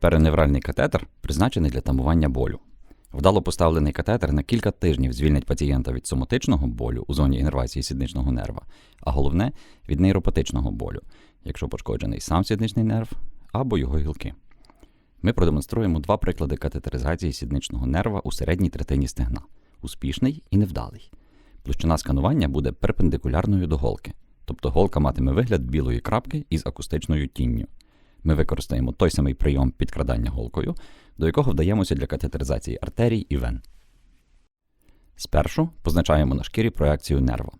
Переневральний катетер призначений для тамування болю. Вдало поставлений катетер на кілька тижнів звільнить пацієнта від соматичного болю у зоні інервації сідничного нерва, а головне від нейропатичного болю, якщо пошкоджений сам сідничний нерв або його гілки. Ми продемонструємо два приклади катетеризації сідничного нерва у середній третині стегна успішний і невдалий. Площина сканування буде перпендикулярною до голки, тобто голка матиме вигляд білої крапки із акустичною тінню. Ми використаємо той самий прийом підкрадання голкою, до якого вдаємося для катетеризації артерій і вен. Спершу позначаємо на шкірі проекцію нерва.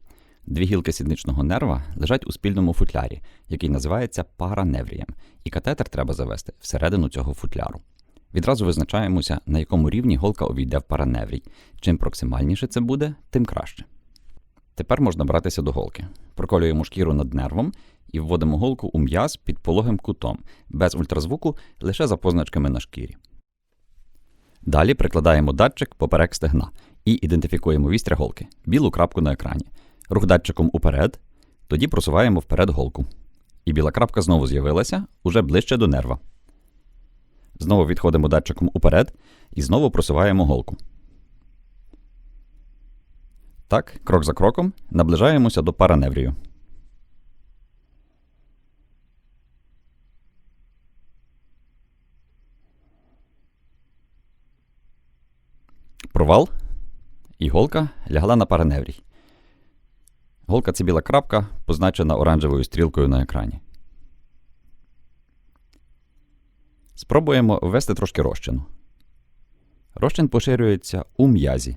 Дві гілки сідничного нерва лежать у спільному футлярі, який називається параневрієм, і катетер треба завести всередину цього футляру. Відразу визначаємося, на якому рівні голка увійде в параневрій. Чим проксимальніше це буде, тим краще. Тепер можна братися до голки. Проколюємо шкіру над нервом і вводимо голку у м'яз під пологим кутом, без ультразвуку, лише за позначками на шкірі. Далі прикладаємо датчик поперек стегна і ідентифікуємо вістря голки, білу крапку на екрані. Рух датчиком уперед, тоді просуваємо вперед голку. І біла крапка знову з'явилася уже ближче до нерва. Знову відходимо датчиком уперед і знову просуваємо голку. Так, крок за кроком наближаємося до параневрію. Провал. І голка лягла на параневрій. Голка це біла крапка, позначена оранжевою стрілкою на екрані. Спробуємо ввести трошки розчину. Розчин поширюється у м'язі.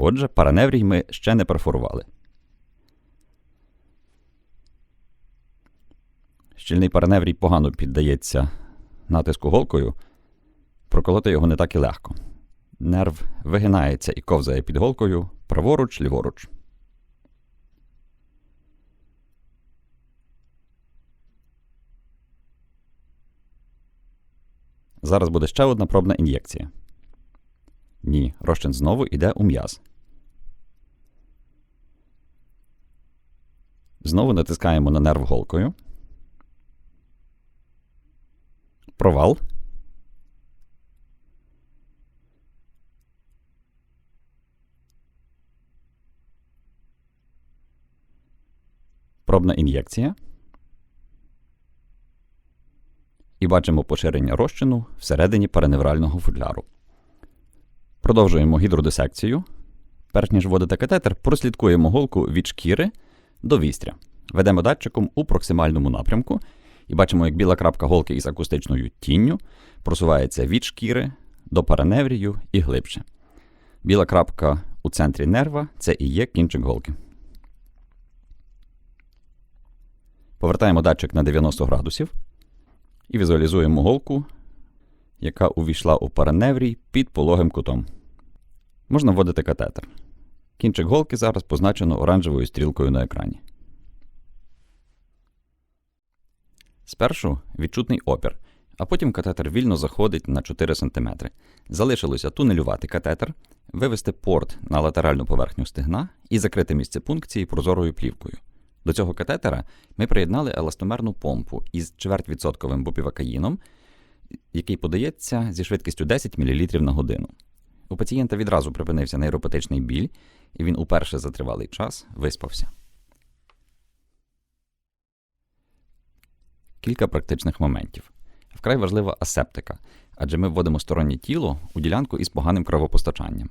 Отже, параневрій ми ще не перфорували. Щільний параневрій погано піддається натиску голкою, проколоти його не так і легко. Нерв вигинається і ковзає під голкою праворуч, ліворуч. Зараз буде ще одна пробна ін'єкція. Ні, розчин знову йде у м'яз. Знову натискаємо на нерв голкою. Провал. Пробна ін'єкція. І бачимо поширення розчину всередині переневрального футляру. Продовжуємо гідродисекцію. Перш ніж вводити катетер, прослідкуємо голку від шкіри до вістря. Ведемо датчиком у проксимальному напрямку і бачимо, як біла крапка голки із акустичною тінню просувається від шкіри до параневрію і глибше. Біла крапка у центрі нерва це і є кінчик голки. Повертаємо датчик на 90 градусів і візуалізуємо голку, яка увійшла у параневрій під пологим кутом. Можна вводити катетер. Кінчик голки зараз позначено оранжевою стрілкою на екрані. Спершу відчутний опір, а потім катетер вільно заходить на 4 см. Залишилося тунелювати катетер, вивести порт на латеральну поверхню стегна і закрити місце пункції прозорою плівкою. До цього катетера ми приєднали еластомерну помпу із чвертьвідсотковим бупівакаїном, який подається зі швидкістю 10 мл на годину. У пацієнта відразу припинився нейропатичний біль, і він уперше за тривалий час виспався. Кілька практичних моментів. Вкрай важлива асептика, адже ми вводимо стороннє тіло у ділянку із поганим кровопостачанням.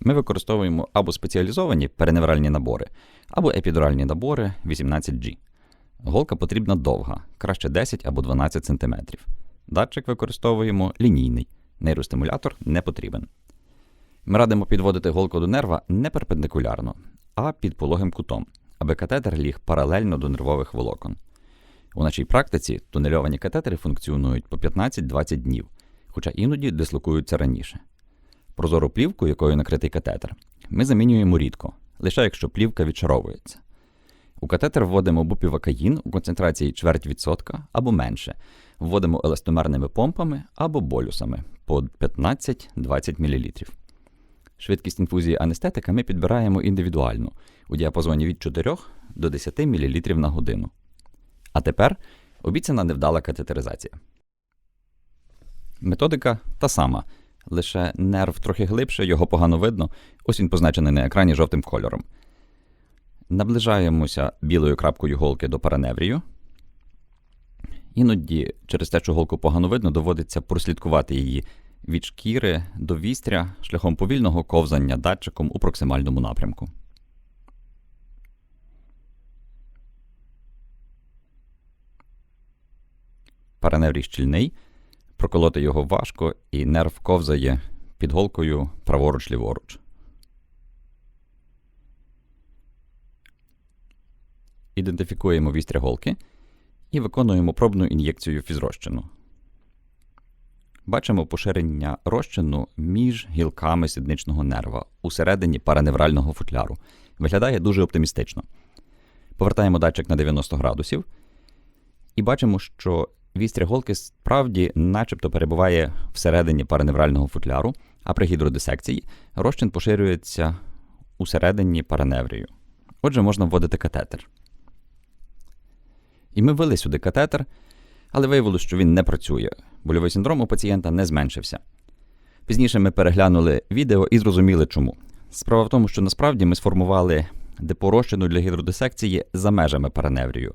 Ми використовуємо або спеціалізовані переневральні набори, або епідуральні набори 18G. Голка потрібна довга, краще 10 або 12 см. Датчик використовуємо лінійний, нейростимулятор не потрібен. Ми радимо підводити голку до нерва не перпендикулярно, а під пологим кутом, аби катетер ліг паралельно до нервових волокон. У нашій практиці тунельовані катетери функціонують по 15-20 днів, хоча іноді дислокуються раніше. Прозору плівку, якою накритий катетер, ми замінюємо рідко, лише якщо плівка відшаровується. У катетер вводимо бупівакаїн у концентрації чверть відсотка або менше, вводимо еластомерними помпами або болюсами по 15-20 мл. Швидкість інфузії анестетика ми підбираємо індивідуально у діапазоні від 4 до 10 мл на годину. А тепер обіцяна невдала катетеризація. Методика та сама, лише нерв трохи глибше, його погано видно, ось він позначений на екрані жовтим кольором. Наближаємося білою крапкою голки до параневрію. Іноді через те, що голку погано видно, доводиться прослідкувати її від шкіри до вістря шляхом повільного ковзання датчиком у проксимальному напрямку. Параневрій щільний, проколоти його важко, і нерв ковзає під голкою праворуч-ліворуч. Ідентифікуємо вістря голки і виконуємо пробну ін'єкцію фізрозчину. Бачимо поширення розчину між гілками сідничного нерва усередині параневрального футляру. Виглядає дуже оптимістично. Повертаємо датчик на 90 градусів і бачимо, що вістря голки справді начебто перебуває всередині параневрального футляру, а при гідродисекції розчин поширюється усередині параневрію. Отже, можна вводити катетер. І ми ввели сюди катетер, але виявилося, що він не працює. Больовий синдром у пацієнта не зменшився. Пізніше ми переглянули відео і зрозуміли, чому. Справа в тому, що насправді ми сформували депо розчину для гідродисекції за межами параневрію.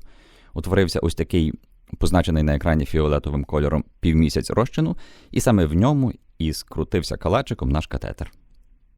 Утворився ось такий позначений на екрані фіолетовим кольором півмісяць розчину, і саме в ньому і скрутився калачиком наш катетер.